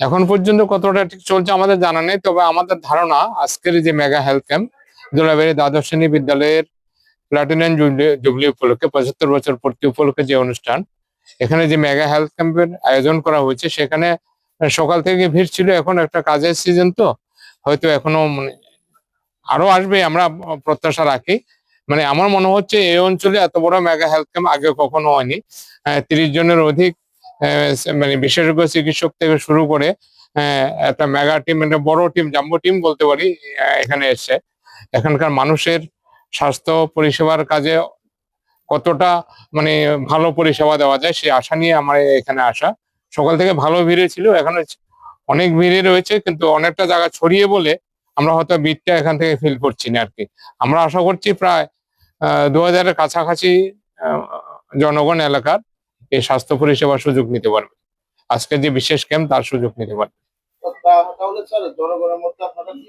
এখন পর্যন্ত কতটা ঠিক চলছে আমাদের জানা নেই, তবে আমাদের ধারণা আজকের যে মেগা হেলথ ক্যাম্প দোলাবাড়ি দ্বাদশ শ্রেণি বিদ্যালয়ের প্লাটিনাম জুবলি উপলক্ষে পঁচাত্তর বছর পূর্তি উপলক্ষে যে অনুষ্ঠান, এখানে যে মেগা হেলথ ক্যাম্পের আয়োজন করা হয়েছে, সেখানে সকাল থেকে ভিড় ছিল, এখন একটা কাজের সিজন তো, হয়তো এখনও মানে আরও আসবে আমরা প্রত্যাশা রাখি। মানে আমার মনে হচ্ছে এই অঞ্চলে এত বড় মেগা হেলথ ক্যাম্প আগে কখনো হয়নি। তিরিশ জনের অধিক মানে বিশেষজ্ঞ চিকিৎসক থেকে শুরু করে আহ, একটা মেগা টিম একটা বড় টিম জাম্বো টিম বলতে পারি এখানে এসছে। এখানকার মানুষের স্বাস্থ্য পরিষেবার কাজে কতটা মানে ভালো পরিষেবা দেওয়া যায় সেই আশা নিয়ে আমার এখানে আসা। সকাল থেকে ভালো ভিড়ে ছিল এখানে অনেক ভিড়ে রয়েছে কিন্তু অনেকটা জায়গা ছড়িয়ে বলে আমরা হয়তো ভিড়টা এখান থেকে ফিল করছি না আর কি আমরা আশা করছি প্রায় দু হাজারের কাছাকাছি জনগণ এলাকার এই স্বাস্থ্য পরিষেবার সুযোগ নিতে পারবে। আজকে যে বিশেষ ক্যাম্প তার সুযোগ নিতে পারবে। তাহলে স্যার জনগণের মধ্যে আপনারা কি